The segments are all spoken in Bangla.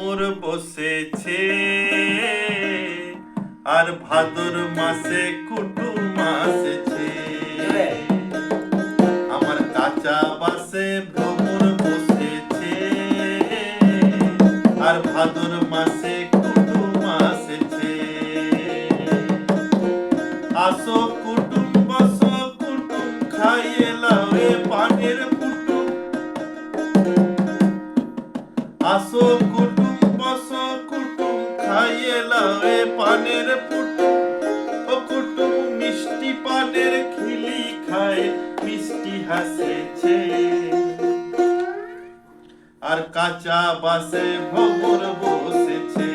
মোর বসেছে। আর ভাদর মাসে কুটুম আসেছে আমার কাঁচা বাসে ভ্রমর বসেছে। আর ভাদর মাসে কুটুম আসেছে আসো কুটুম, বসো কুটুম, খাইয়ে লাউে পানের কুটুম। আসো কুটুম খাইয়ে লাউে পানের পুটুম ও কুটুম মিষ্টি পানের খিলি খায়, মিষ্টি হাসেছে। আর কাঁচা বাসে ভবর বসেছে।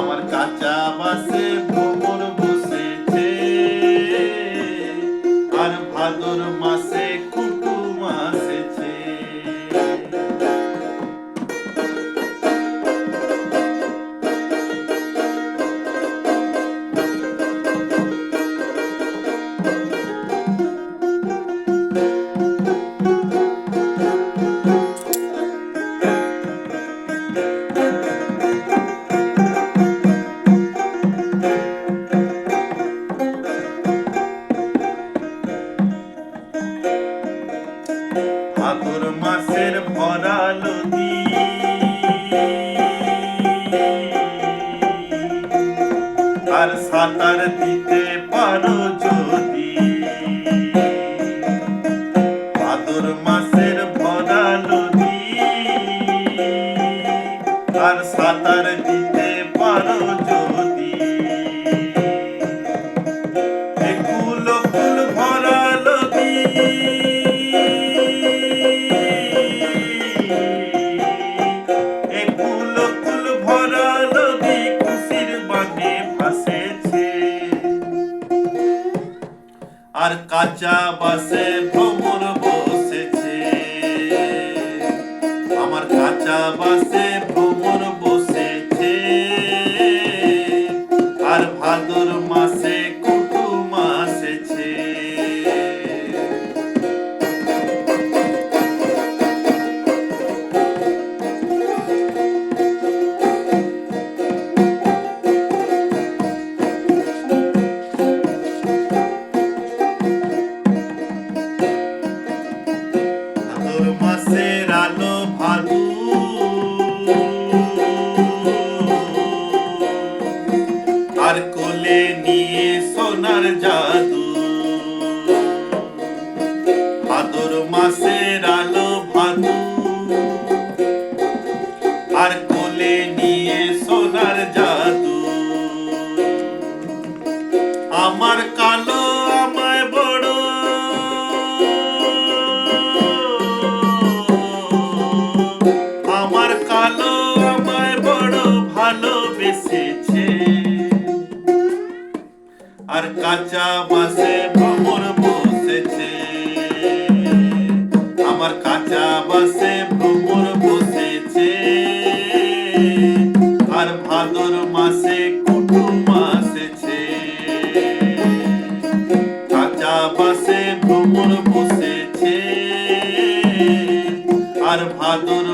আমার ভাদর মাসের ভরা নদী আর সাঁতার দিতে পারো যদি। ভাদর মাসের ভরা নদী আর সাঁতার আর কাঁচা আর কোলে নিয়ে সোনার জাদু। আমার কালো, আমায় বড়। আমার কালো, আমায় বড় ভালোবেসেছে। আর কাঁচা বাসে ভ্রমর বসেছে। আমার কাঁচা বাসে বসেছে। আর ভাদর মাসে কুটুম আসেছে কাঁচা বাসে ভ্রমর বসেছে। আর ভাদর